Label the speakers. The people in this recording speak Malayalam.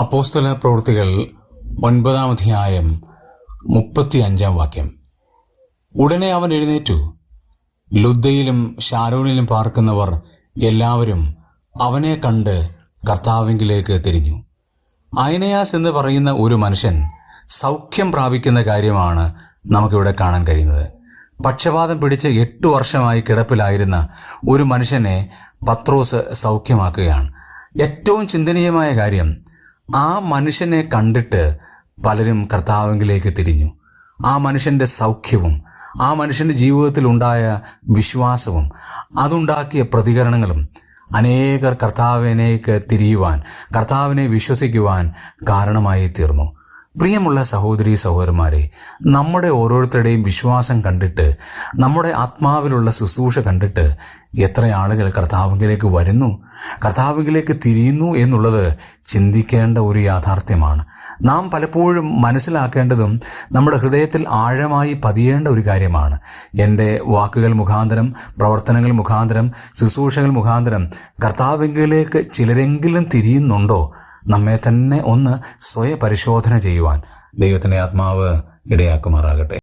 Speaker 1: അപ്പോസ്തല പ്രവൃത്തികൾ ഒൻപതാം അധ്യായം മുപ്പത്തി അഞ്ചാം വാക്യം. ഉടനെ അവൻ എഴുന്നേറ്റു. ലുദ്ദയിലും ഷാരോണിലും പാർക്കുന്നവർ എല്ലാവരും അവനെ കണ്ട് കർത്താവിങ്കിലേക്ക് തിരിഞ്ഞു. അയനയാസ് എന്ന് പറയുന്ന ഒരു മനുഷ്യൻ സൗഖ്യം പ്രാപിക്കുന്ന കാര്യമാണ് നമുക്കിവിടെ കാണാൻ കഴിയുന്നത്. പക്ഷപാതം പിടിച്ച് എട്ടു വർഷമായി കിടപ്പിലായിരുന്ന ഒരു മനുഷ്യനെ പത്രോസ് സൗഖ്യമാക്കുകയാണ്. ഏറ്റവും ചിന്തനീയമായ കാര്യം ആ മനുഷ്യനെ കണ്ടിട്ട് പലരും കർത്താവിലേക്ക് തിരിഞ്ഞു. ആ മനുഷ്യന്റെ സൗഖ്യവും ആ മനുഷ്യന്റെ ജീവിതത്തിൽ ഉണ്ടായ വിശ്വാസവും അതുണ്ടാക്കിയ പ്രതികരണങ്ങളും അനേകർ കർത്താവിനേക്ക് തിരിയുവാൻ കർത്താവിനെ വിശ്വസിക്കുവാൻ കാരണമായി തീർന്നു. പ്രിയമുള്ള സഹോദരി സഹോദരന്മാരെ നമ്മുടെ ഓരോരുത്തരുടെയും വിശ്വാസം കണ്ടിട്ട് നമ്മുടെ ആത്മാവിലുള്ള ശുശ്രൂഷ കണ്ടിട്ട് എത്ര ആളുകൾ കർത്താവിലേക്ക് വരുന്നു കർത്താവിലേക്ക് തിരിയുന്നു എന്നുള്ളത് ചിന്തിക്കേണ്ട ഒരു യാഥാർത്ഥ്യമാണ്. നാം പലപ്പോഴും മനസ്സിലാക്കേണ്ടതും നമ്മുടെ ഹൃദയത്തിൽ ആഴമായി പതിയേണ്ട ഒരു കാര്യമാണ്. എന്റെ വാക്കുകൾ മുഖാന്തരം പ്രവർത്തനങ്ങൾ മുഖാന്തരം ശുശ്രൂഷകൾ മുഖാന്തരം കർത്താവിലേക്ക് ചിലരെങ്കിലും തിരിയുന്നുണ്ടോ? നമ്മെ തന്നെ ഒന്ന് സ്വയപരിശോധന ചെയ്യുവാൻ ദൈവത്തിന്റെ ആത്മാവ് ഇടയാക്കുമാറാകട്ടെ.